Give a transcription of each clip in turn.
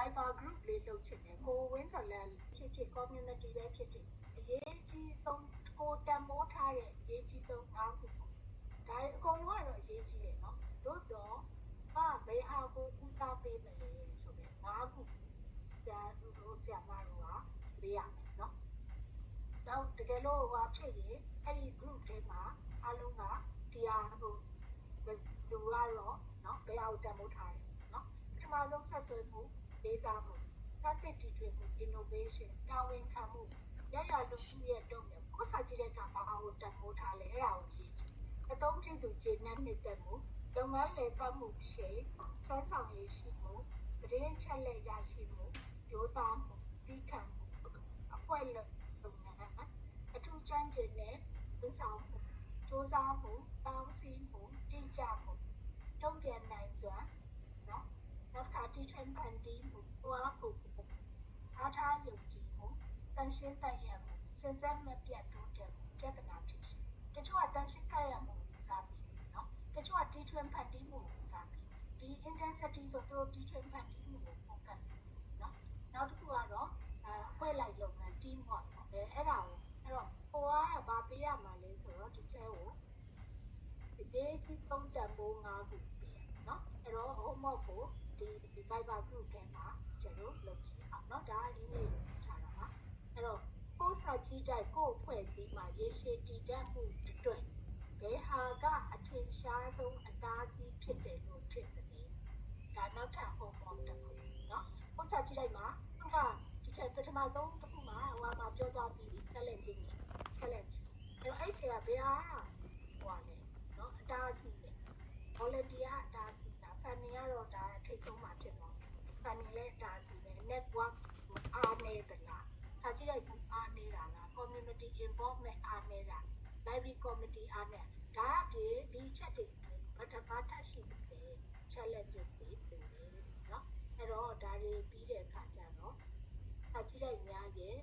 Viber group လေးလုပ်ချင်တယ်ကိုဝင်းချလန်ဖြစ်ဖြစ် community ပဲဖြစ်ဖြစ်အရေးကြီးဆုံးကိုတန်မိုးထားတဲ့အရေးကြီးဆုံး၅ခုပေါ့ဒါအကုန်လုံးကတော့အရေးကြီးတယ်နော်တို့တော့ဟာဘယ်ဟာကိုဦးစားပေးမလဲဆိုတဲ့၅ခုဒါတို့ဆရာမတို့ကပေးရမယ်နော်တော့တကယ်လို့ဟိုဖြစ်ရင်အဲ့ဒီ group ထဲမှာအားလုံးကတရားဟိုလူကတော့နော်ဘယ်ဟာကိုတန်မိုးထားတယ်နော်ပထမဆုံးဆက်သွယ်မှု လေးစားမှုစတဲ့တည်ထွေမှု innovation တာဝန်ခံမှုရရလူစုရဲ့တော့မြေကိုယ်စာကြည့်တဲ့အခါဘာကိုတန်ဖိုးထားလဲအဲ့ဒါကိုကြည့်ကြည့်အသုံးပြုသူခြေနဲ့နှစ်သက်မှုလုပ်ငန်းလေပတ်မှုရှိစွမ်းဆောင်ရည်ရှိမှုတရင်ချက်လက်ရရှိမှုရိုးသားမှုတိခံမှုအကွက်လုပ်လုပ်ငန်းအထူးကျွမ်းကျင်တဲ့ဝန်ဆောင်မှုစ조사မှုတောင်းစီမှုတိကျမှုတုံ့ပြန်နိုင်စွာနော် နောက်တစ်ခါတီထွင်ဖန်တီးမှုတွားဖို့အားထားယုံကြည်မှုတန်ရှင်းတတ်ရမှုစင်စက်မပြတ်တိုးတက်မှုပြဿနာဖြစ်ရှိတချို့ကတန်ရှင်းတတ်ရမှုကိုစားပြီးနော်တချို့ကတီထွင်ဖန်တီးမှုကိုစားပြီးဒီ intensity ဆိုသူတို့တီထွင်ဖန်တီးမှုကို focus နော်နောက်တစ်ခုကတော့အဲဖွဲ့လိုက်လုပ်ငန်း team work ပေါ့အဲအဲ့ဒါကိုအဲ့တော့ကိုကဘာပေးရမှာလဲဆိုတော့ဒီချဲကိုအရေးကြီးဆုံးတန်ဖိုး၅ခုပေးရနော်အဲ့တော့ homework ကို ဒီ Viber group ထဲမှာကျွန်တော်လုပ်ကြည့်အောင်เนาะဒါအင်းလေးကိုထားတာပါအဲ့တော့ကိုယ်စာကြည့်တဲ့ကိုယ်ဖွဲ့စည်းမှာရေရှည်တည်တတ်မှုအတွက်ဘယ်ဟာကအထင်ရှားဆုံးအတားအဆီးဖြစ်တယ်လို့ထင်တယ်ဒါနောက်ထပ် homework တစ်ခုเนาะကိုယ်စာကြည့်လိုက်မှာသူကဒီချက်ပထမဆုံးတစ်ခုမှာဟိုမှာပြောသွားပြီး challenge ကြီး challenge အဲ့အဲ့ထဲကဘယ်ဟာဟိုပါလဲเนาะအတားအဆီးလေ volunteer အတား တော့ဒါထိတ်ဆုံးမှဖြစ်တော့။ဆိုင်နေလဲဒါစီပဲ network အားနေတလား။စာကြည့်လိုက်ဘူးအားနေတာလား။ community involvement အားနေတာ။ library committee အားနေ။ဒါအပြင်ဒီချက်တွေဘာတစ်ပါးထပ်ရှိတယ် challenges တွေတယ်နော်။အဲ့တော့ဒါတွေပြီးတဲ့အခါကျတော့စာကြည့်လိုက်များရဲ့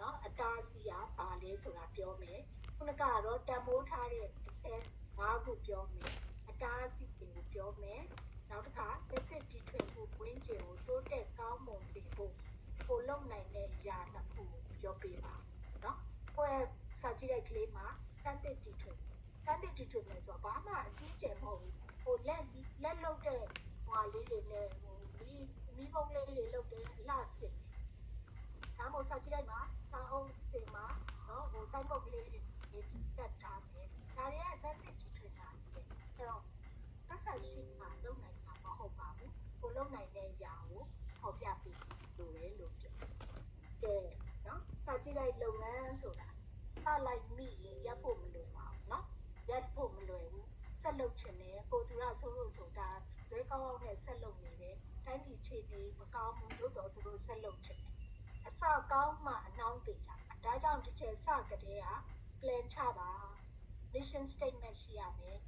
နော်အတားစီကဘာလဲဆိုတာပြောမယ်ခုနကတော့တံမိုးထားတဲ့အဆဲ၅ခုပြောမယ်အတားစီ ဆီးတွေကိုပြောမယ်နောက်တစ်ခါသက်သက်တီထွင်မှုဝင်းကျင်ကိုတိုးတက်ကောင်းမွန်စေဖို့ကိုလုံနိုင်တဲ့အရာတစ်ခုကိုပြောပြပါเนาะကိုယ့်ရဲ့စာကြည့်တဲ့ကလေးမှာစမ်းသစ်တီထွင်စမ်းသစ်တီထွင်မယ်ဆိုတော့ဘာမှအကြီးကျယ်မဟုတ်ဘူးဟိုလက်လက်လုတ်တဲ့ဟွာလေးတွေနဲ့ဟိုဒီမိဘုံလေးတွေလုတ်တဲ့အလှစစ်ဒါမှမဟုတ်စာကြည့်လိုက်မှာစာအုပ်စင်မှာเนาะဟိုစိုက်ပုတ်ကလေးတွေတက်ထားတ ာ သက်ရှိမှလုံနိုင်မှာမဟုတ်ပါဘူး။ကိုလုံနိုင်တဲ့အရာကိုပေါ်ပြပေးလို့လေလို့ပြော။ကဲနော်စာကြည့်လိုက်လုပ်ငန်းဆိုတာစလိုက်မိရင်ရပ်ဖို့မလွယ်ပါဘူးနော်။ရပ်ဖို့မလွယ်ဘူး။ဆက်လုပ်ချင်တယ်ကိုသူရဆုံးလို့ဆိုတာဇွဲကောင်းအောင်နဲ့ဆက်လုပ်နေတယ်။တိုင်းပြည်ခြေတည်မကောင်းဘူးလို့တော့သူတို့ဆက်လုပ်ချင်တယ်။အစကောင်းမှအနှောင်းပေးကြ။ဒါကြောင့်တစ်ချက်စကတည်းက plan ချပါ mission statement ရှိရမယ်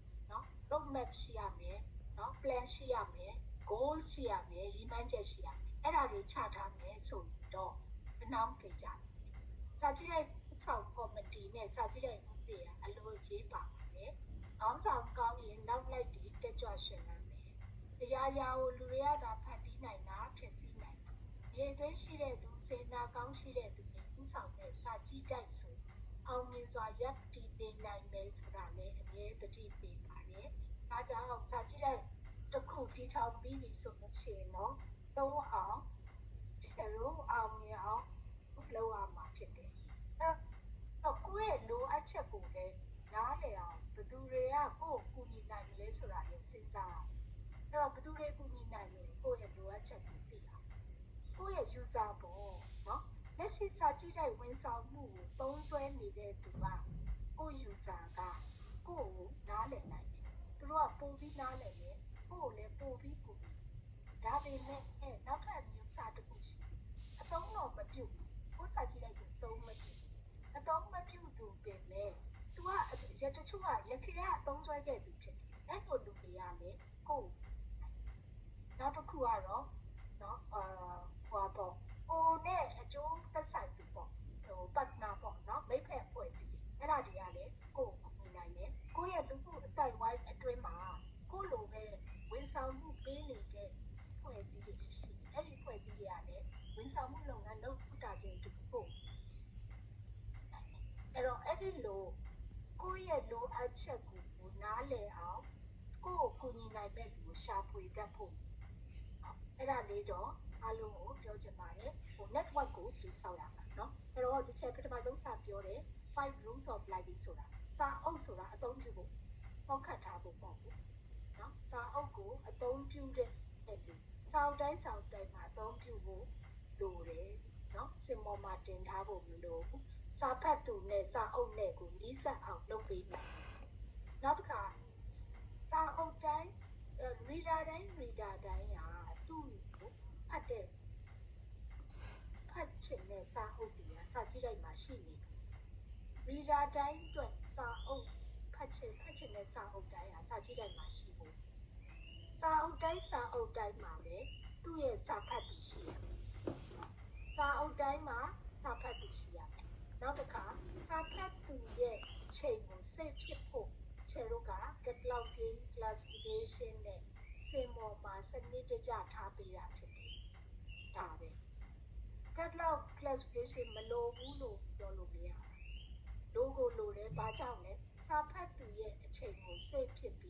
roadmap ရှိရမယ်နော် plan ရှိရမယ် goal ရှိရမယ်ရည်မှန်းချက်ရှိရမယ်အဲ့ဒါတွေချထားမယ်ဆိုရင်တော့မနှောင့်ကြကြတယ်စာကြည့်တဲ့ဆောင်ကော်မတီနဲ့စာကြည့်တဲ့ဥပဒေအလိုကြီးပါပါတယ်။အောင်ဆောင်ကောင်းရင်နောက်လိုက်ဒီတက်ကြွရှင်လာမယ်။တရားရာကိုလူတွေကသာဖန်တီးနိုင်တာဖြစ်စီနိုင်တာ။ရေသွေးရှိတဲ့သူစေနာကောင်းရှိတဲ့သူတွေဥဆောင်တဲ့စာကြည့်တိုက်ဆိုအောင်မြင်စွာရပ်တည်နေနိုင်မယ်ဆိုတာလည်းအမြဲတတိပေးပါတယ်။ ဒါကြောင့်စာကြည့်တဲ့တစ်ခုတီထောင်ပြီးပြီဆိုလို့ရှိရင်တော့သုံးအောင်ခြေလို့အောင်မြင်အောင်လုပ်ရမှာဖြစ်တယ်။အဲတော့ကိုယ့်ရဲ့လိုအပ်ချက်ကိုလည်းနားလည်အောင်ဘယ်သူတွေကကိုယ့်ကိုကူညီနိုင်မလဲဆိုတာလည်းစဉ်းစားအောင်။အဲ့တော့ဘယ်သူတွေကူညီနိုင်လဲကိုယ့်ရဲ့လိုအပ်ချက်ကိုသိအောင်။ကိုယ့်ရဲ့ user ပေါ့နော်။လက်ရှိစာကြည့်တဲ့ဝန်ဆောင်မှုကိုသုံးစွဲနေတဲ့သူကကိုယ့် user ကကိုယ့်ကိုနားလည်နိုင် တယ်။သူတို့ကပို့ပြီးနားလည်တယ်။ကိုယ့်ကိုလည်းပို့ပြီးကူညီ။ဒါပေမဲ့နောက်ထပ်မျိုးစာတစ်ခုရှိတယ်။အသုံးတော့မပြုတ်ဘူး။ကိုယ့်စာကြည့်တဲ့ကိုသုံးမပြုတ်။အသုံးမပြုတ်သူပင်လည်းသူကရတချို့ကရခေကအသုံးဆွဲခဲ့သူဖြစ်တယ်။အဲ့လိုလူတွေကလည်းကိုယ့်နောက်တစ်ခုကတော့နော်အာဟိုပေါ့ကိုနဲ့အကျိုးသက်ဆိုင်သူပေါ့ဟို partner ပေါ့နော်မိတ်ဖက်ဖွဲ့စည်းအဲ့ဒါတွေကလည်းကိုယ်ကိုယ်နိုင်တယ်ကိုယ့်ရဲ့လူမှုအတိုင်းဝိုင်းအတွင်းမှာကိုယ် လိုပဲဝန်ဆောင်မှုပေးနေတဲ့ဖွဲ့စည်းတွေရှိတယ်အဲ့ဒီဖွဲ့ ဖွဲ့စည်းရတဲ့ဝန်ဆောင်မှုလုပ်ငန်းလုပ်တာချင်းတူဖို့အဲ့တော့အဲ့ဒီလိုကိုယ့်ရဲ့လိုအပ်ချက်ကိုနားလည်အောင်ကိုယ့်ကိုကူညီနိုင်တဲ့လူကိုရှာဖွေတတ်ဖို့အဲ့ဒါလေးတော့အားလုံးကိုပြောချင်ပါတယ်ဟို network ကိုတည်ဆောက်ရမှာเนาะအဲ့တော့ဒီချက်ပထမဆုံးစပြောတယ် five rules of life ဆိုတာစာအုပ်ဆိုတာအသုံးပြုဖို့ပေါက်ခတ်ထားဖို့ပေါ့ဘူးเนาะစာအုပ် ကိုအသုံးပြုတဲ့စောက်တိုင်းစောက်တိုင်းမှာအသုံးပြုဖို့လိုတယ်နော်စင်ပေါ်မှာတင်ထားဖို့မလိုဘူးစာဖတ်သူနဲ့စာအုပ်နဲ့ကိုနီးစပ်အောင်လုပ်ပေးမယ်နောက်တစ်ခါစာအုပ်တိုင်း reader တိုင်း reader တိုင်းဟာသူ့ကိုဖတ်တဲ့ဖတ်ချင်တဲ့စာအုပ်တွေကစာကြည့်လိုက်မှာရှိနေတယ် reader တိုင်းအတွက်စာအုပ်ဖတ်ချင်ဖတ်ချင်တဲ့စာအုပ်တိုင်းဟာစာကြည့်လိုက်မှာရှိဖို့ စာအုပ်တိုင်းစာအုပ်တိုင်းမှာလည်းသူ့ရဲ့စာဖတ်သူရှိတယ်စာအုပ်တိုင်းမှာစာဖတ်သူရှိရတယ်နောက်တစ်ခါစာဖတ်သူရဲ့ချိန်ကိုစိတ်ဖြစ်ဖို့ခြေတို့က cataloging classification နဲ့စင်မော်မှာစနစ်တကျထားပေးတာဖြစ်တယ်ဒါပဲ catalog classification မလိုဘူးလို့ပြောလို့မရဘူး logo လိုတယ်ဘာကြောင့်လဲစာဖတ်သူရဲ့အချိန်ကိုစိတ်ဖြစ်ပြီးတော့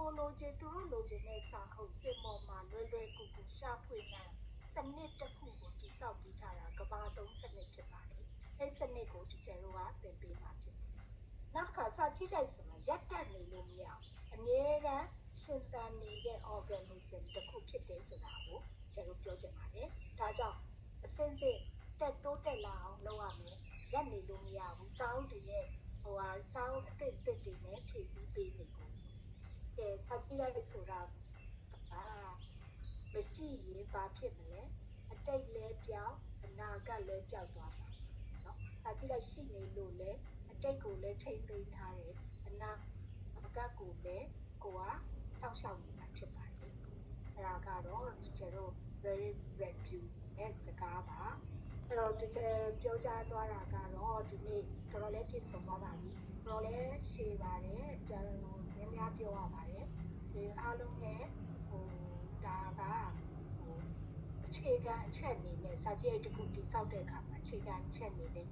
ကိုလိုချင်သူတို့လိုချင်တဲ့စာအုပ်စင်မော်မှာလွယ်လွယ်ကူကူရှာဖွေနိုင်စနစ်တစ်ခုကိုတည်ဆောက်ပြီးထားတာကဘာသုံးစနစ်ဖြစ်ပါတယ်အဲ့စနစ်ကိုဒီကျတို့ကသင်ပေးမှာဖြစ်တယ်နောက်တစ်ခါစာကြည့်လိုက်ဆိုတော့ရက်တက်နေလို့မရဘူးအမြဲတမ်းရှင်သန်နေတဲ့ organism တစ်ခုဖြစ်တယ်ဆိုတာကိုကျတို့ပြောချင်ပါတယ်ဒါကြောင့်အစင်းစစ်တက်တိုးတက်လာအောင်လုပ်ရမယ်ရက်နေလို့မရဘူးစာအုပ်တွေရဲ့ဟိုဟာစာအုပ်အသစ်အသစ်တွေနဲ့ဖြည့်ဆည်းပေးနေ ကိုကဲစာကြည့်လိုက်ဆိုတာအာမရှိရင်ဘာဖြစ်မလဲအတိတ်လဲပြောင်းအနာဂတ်လဲပြောင်းသွားမှာเนาะစာကြည့်လိုက်ရှိနေလို့လဲအတိတ်ကိုလဲထိမ့်သိမ်းထားတယ်အနာဂတ်ကိုလဲကိုကစောင့်ရှောက်နေတာဖြစ်ပါတယ်အဲ့ဒါကတော့ကျတို့ very review နဲ့စကားပါအဲ့တော့ဒီချက်ပြောကြားသွားတာကတော့ဒီနေ့တော်တော်လေးပြည့်စုံသွားပါပြီတော်တော်လေးရှည်ပါတယ်ကျွန်တော်များများပြောရပါတယ် ယ် ဒီအားလုံးနဲ့ဟိုဒါကဟိုအခြေခံအချက်အနေနဲ့စာကြည့်တစ်ခုတိစောက်တဲ့အခါမှာအခြေခံအချက်အနေနဲ့